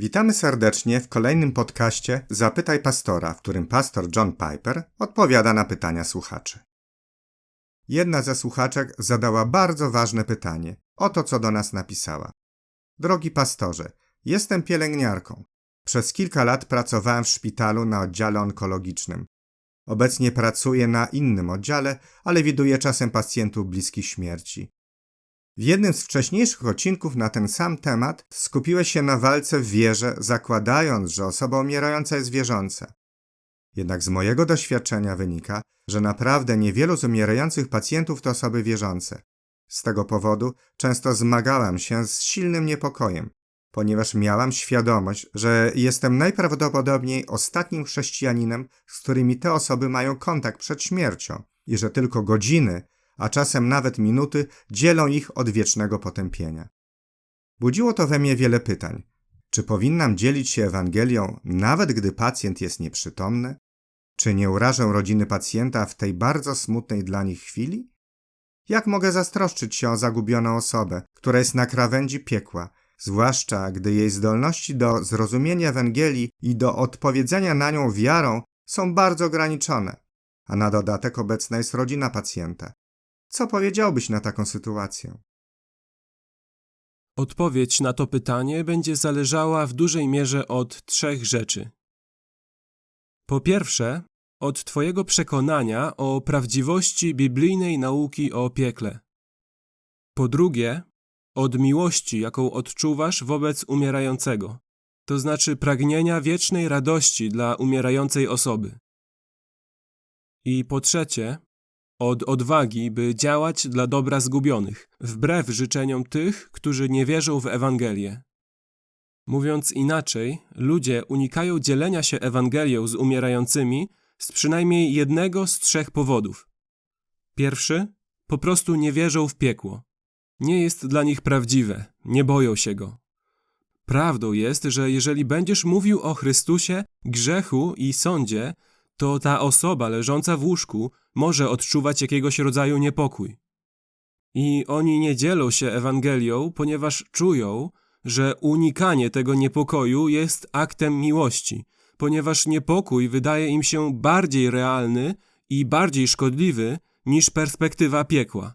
Witamy serdecznie w kolejnym podcaście Zapytaj Pastora, w którym pastor John Piper odpowiada na pytania słuchaczy. Jedna ze słuchaczek zadała bardzo ważne pytanie. Oto co do nas napisała. Drogi pastorze, jestem pielęgniarką. Przez kilka lat pracowałem w szpitalu na oddziale onkologicznym. Obecnie pracuję na innym oddziale, ale widuję czasem pacjentów bliskich śmierci. W jednym z wcześniejszych odcinków na ten sam temat skupiłeś się na walce w wierze, zakładając, że osoba umierająca jest wierząca. Jednak z mojego doświadczenia wynika, że naprawdę niewielu z umierających pacjentów to osoby wierzące. Z tego powodu często zmagałam się z silnym niepokojem, ponieważ miałam świadomość, że jestem najprawdopodobniej ostatnim chrześcijaninem, z którymi te osoby mają kontakt przed śmiercią i że tylko godziny, a czasem nawet minuty dzielą ich od wiecznego potępienia. Budziło to we mnie wiele pytań. Czy powinnam dzielić się Ewangelią, nawet gdy pacjent jest nieprzytomny? Czy nie urażę rodziny pacjenta w tej bardzo smutnej dla nich chwili? Jak mogę zastroszczyć się o zagubioną osobę, która jest na krawędzi piekła, zwłaszcza gdy jej zdolności do zrozumienia Ewangelii i do odpowiedzenia na nią wiarą są bardzo ograniczone, a na dodatek obecna jest rodzina pacjenta? Co powiedziałbyś na taką sytuację? Odpowiedź na to pytanie będzie zależała w dużej mierze od trzech rzeczy. Po pierwsze, od Twojego przekonania o prawdziwości biblijnej nauki o piekle. Po drugie, od miłości, jaką odczuwasz wobec umierającego, to znaczy pragnienia wiecznej radości dla umierającej osoby. I po trzecie, od odwagi, by działać dla dobra zgubionych, wbrew życzeniom tych, którzy nie wierzą w Ewangelię. Mówiąc inaczej, ludzie unikają dzielenia się Ewangelią z umierającymi z przynajmniej jednego z trzech powodów. Pierwszy, po prostu nie wierzą w piekło. Nie jest dla nich prawdziwe, nie boją się go. Prawdą jest, że jeżeli będziesz mówił o Chrystusie, grzechu i sądzie, to ta osoba leżąca w łóżku może odczuwać jakiegoś rodzaju niepokój. I oni nie dzielą się Ewangelią, ponieważ czują, że unikanie tego niepokoju jest aktem miłości, ponieważ niepokój wydaje im się bardziej realny i bardziej szkodliwy niż perspektywa piekła.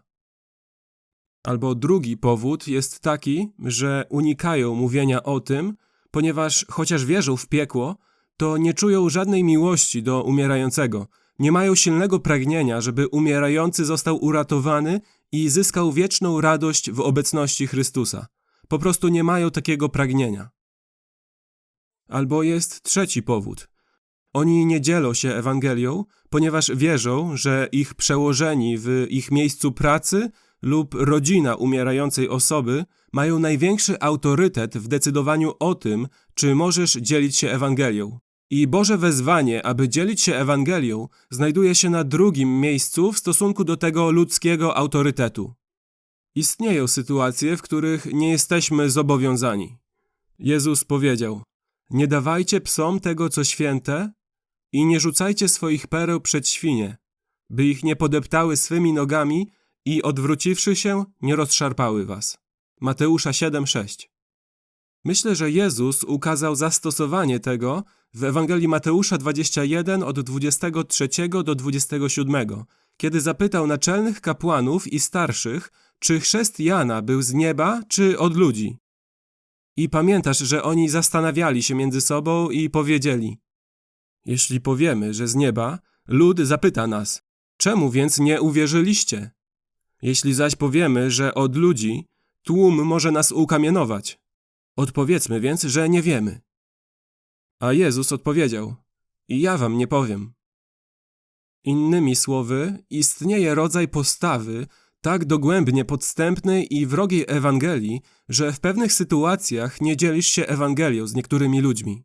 Albo drugi powód jest taki, że unikają mówienia o tym, ponieważ chociaż wierzą w piekło, to nie czują żadnej miłości do umierającego, nie mają silnego pragnienia, żeby umierający został uratowany i zyskał wieczną radość w obecności Chrystusa. Po prostu nie mają takiego pragnienia. Albo jest trzeci powód. Oni nie dzielą się Ewangelią, ponieważ wierzą, że ich przełożeni w ich miejscu pracy lub rodzina umierającej osoby mają największy autorytet w decydowaniu o tym, czy możesz dzielić się Ewangelią. I Boże wezwanie, aby dzielić się Ewangelią, znajduje się na drugim miejscu w stosunku do tego ludzkiego autorytetu. Istnieją sytuacje, w których nie jesteśmy zobowiązani. Jezus powiedział: Nie dawajcie psom tego, co święte, i nie rzucajcie swoich pereł przed świnie, by ich nie podeptały swymi nogami i odwróciwszy się, nie rozszarpały was. Mateusza 7:6. Myślę, że Jezus ukazał zastosowanie tego w Ewangelii Mateusza 21 od 23 do 27, kiedy zapytał naczelnych kapłanów i starszych, czy chrzest Jana był z nieba, czy od ludzi. I pamiętasz, że oni zastanawiali się między sobą i powiedzieli: Jeśli powiemy, że z nieba, lud zapyta nas: Czemu więc nie uwierzyliście? Jeśli zaś powiemy, że od ludzi, tłum może nas ukamienować. Odpowiedzmy więc, że nie wiemy. A Jezus odpowiedział: I ja wam nie powiem. Innymi słowy, istnieje rodzaj postawy tak dogłębnie podstępnej i wrogiej Ewangelii, że w pewnych sytuacjach nie dzielisz się Ewangelią z niektórymi ludźmi.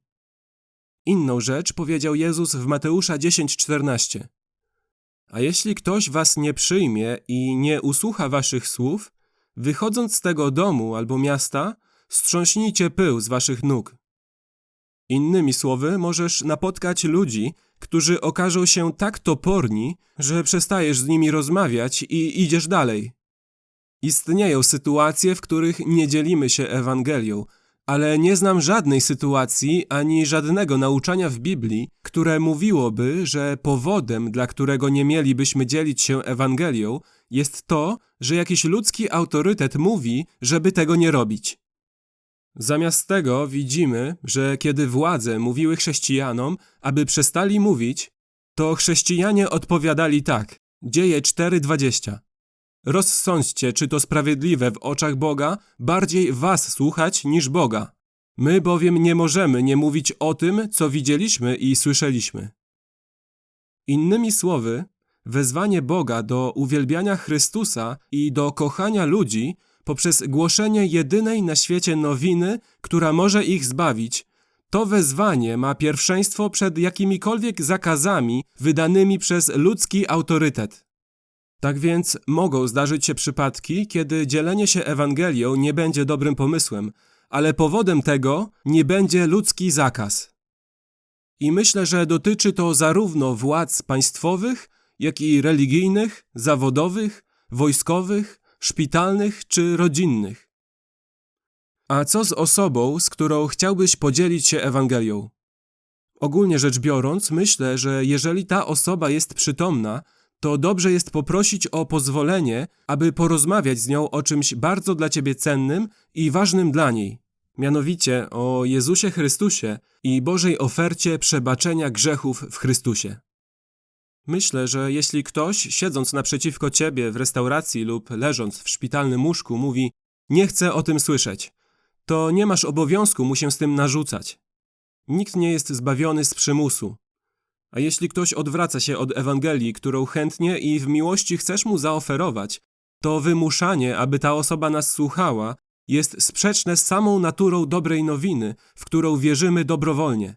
Inną rzecz powiedział Jezus w Mateusza 10:14. A jeśli ktoś was nie przyjmie i nie usłucha waszych słów, wychodząc z tego domu albo miasta, strząśnijcie pył z waszych nóg. Innymi słowy, możesz napotkać ludzi, którzy okażą się tak toporni, że przestajesz z nimi rozmawiać i idziesz dalej. Istnieją sytuacje, w których nie dzielimy się Ewangelią, ale nie znam żadnej sytuacji ani żadnego nauczania w Biblii, które mówiłoby, że powodem, dla którego nie mielibyśmy dzielić się Ewangelią, jest to, że jakiś ludzki autorytet mówi, żeby tego nie robić. Zamiast tego widzimy, że kiedy władze mówiły chrześcijanom, aby przestali mówić, to chrześcijanie odpowiadali tak. Dzieje 4:20. Rozsądźcie, czy to sprawiedliwe w oczach Boga, bardziej was słuchać niż Boga. My bowiem nie możemy nie mówić o tym, co widzieliśmy i słyszeliśmy. Innymi słowy, wezwanie Boga do uwielbiania Chrystusa i do kochania ludzi poprzez głoszenie jedynej na świecie nowiny, która może ich zbawić, to wezwanie ma pierwszeństwo przed jakimikolwiek zakazami wydanymi przez ludzki autorytet. Tak więc mogą zdarzyć się przypadki, kiedy dzielenie się Ewangelią nie będzie dobrym pomysłem, ale powodem tego nie będzie ludzki zakaz. I myślę, że dotyczy to zarówno władz państwowych, jak i religijnych, zawodowych, wojskowych, szpitalnych czy rodzinnych. A co z osobą, z którą chciałbyś podzielić się Ewangelią? Ogólnie rzecz biorąc, myślę, że jeżeli ta osoba jest przytomna, to dobrze jest poprosić o pozwolenie, aby porozmawiać z nią o czymś bardzo dla ciebie cennym i ważnym dla niej, mianowicie o Jezusie Chrystusie i Bożej ofercie przebaczenia grzechów w Chrystusie. Myślę, że jeśli ktoś, siedząc naprzeciwko ciebie w restauracji lub leżąc w szpitalnym łóżku, mówi: Nie chcę o tym słyszeć, to nie masz obowiązku mu się z tym narzucać. Nikt nie jest zbawiony z przymusu. A jeśli ktoś odwraca się od Ewangelii, którą chętnie i w miłości chcesz mu zaoferować, to wymuszanie, aby ta osoba nas słuchała, jest sprzeczne z samą naturą dobrej nowiny, w którą wierzymy dobrowolnie.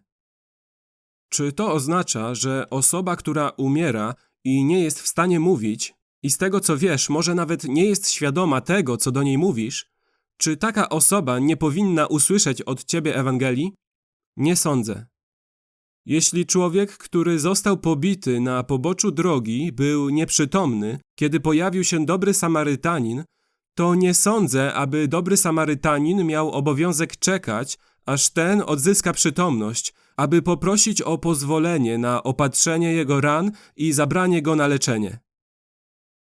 Czy to oznacza, że osoba, która umiera i nie jest w stanie mówić, i z tego co wiesz, może nawet nie jest świadoma tego, co do niej mówisz, czy taka osoba nie powinna usłyszeć od ciebie Ewangelii? Nie sądzę. Jeśli człowiek, który został pobity na poboczu drogi, był nieprzytomny, kiedy pojawił się dobry Samarytanin, to nie sądzę, aby dobry Samarytanin miał obowiązek czekać, aż ten odzyska przytomność, aby poprosić o pozwolenie na opatrzenie jego ran i zabranie go na leczenie.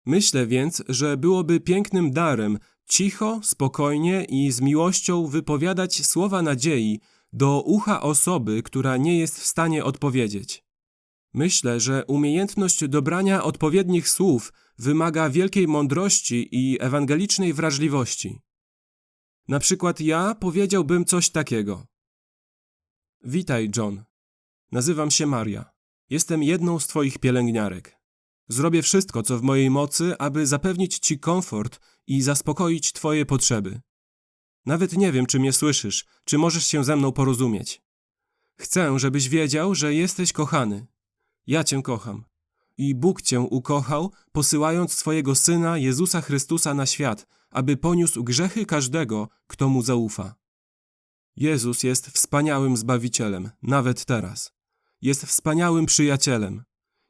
Myślę więc, że byłoby pięknym darem cicho, spokojnie i z miłością wypowiadać słowa nadziei do ucha osoby, która nie jest w stanie odpowiedzieć. Myślę, że umiejętność dobrania odpowiednich słów wymaga wielkiej mądrości i ewangelicznej wrażliwości. Na przykład ja powiedziałbym coś takiego. Witaj, John. Nazywam się Maria. Jestem jedną z Twoich pielęgniarek. Zrobię wszystko, co w mojej mocy, aby zapewnić Ci komfort i zaspokoić Twoje potrzeby. Nawet nie wiem, czy mnie słyszysz, czy możesz się ze mną porozumieć. Chcę, żebyś wiedział, że jesteś kochany. Ja Cię kocham. I Bóg Cię ukochał, posyłając swojego Syna Jezusa Chrystusa na świat, aby poniósł grzechy każdego, kto Mu zaufa. Jezus jest wspaniałym Zbawicielem, nawet teraz. Jest wspaniałym przyjacielem.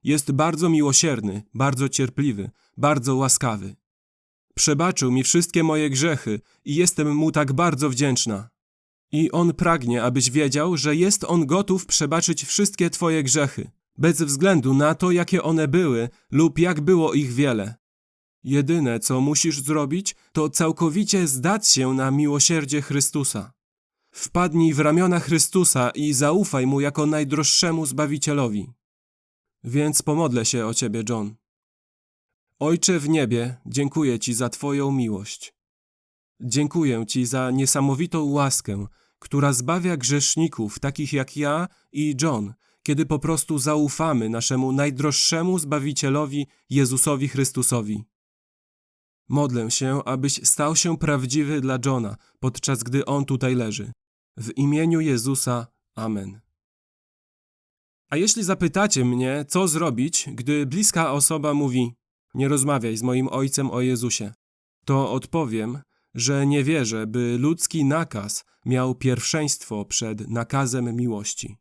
Jest bardzo miłosierny, bardzo cierpliwy, bardzo łaskawy. Przebaczył mi wszystkie moje grzechy i jestem mu tak bardzo wdzięczna. I on pragnie, abyś wiedział, że jest on gotów przebaczyć wszystkie twoje grzechy, bez względu na to, jakie one były lub jak było ich wiele. Jedyne, co musisz zrobić, to całkowicie zdać się na miłosierdzie Chrystusa. Wpadnij w ramiona Chrystusa i zaufaj mu jako najdroższemu Zbawicielowi. Więc pomodlę się o ciebie, John. Ojcze w niebie, dziękuję Ci za Twoją miłość. Dziękuję Ci za niesamowitą łaskę, która zbawia grzeszników takich jak ja i John, kiedy po prostu zaufamy naszemu najdroższemu Zbawicielowi Jezusowi Chrystusowi. Modlę się, abyś stał się prawdziwy dla Johna, podczas gdy on tutaj leży. W imieniu Jezusa. Amen. A jeśli zapytacie mnie, co zrobić, gdy bliska osoba mówi: Nie rozmawiaj z moim ojcem o Jezusie, to odpowiem, że nie wierzę, by ludzki nakaz miał pierwszeństwo przed nakazem miłości.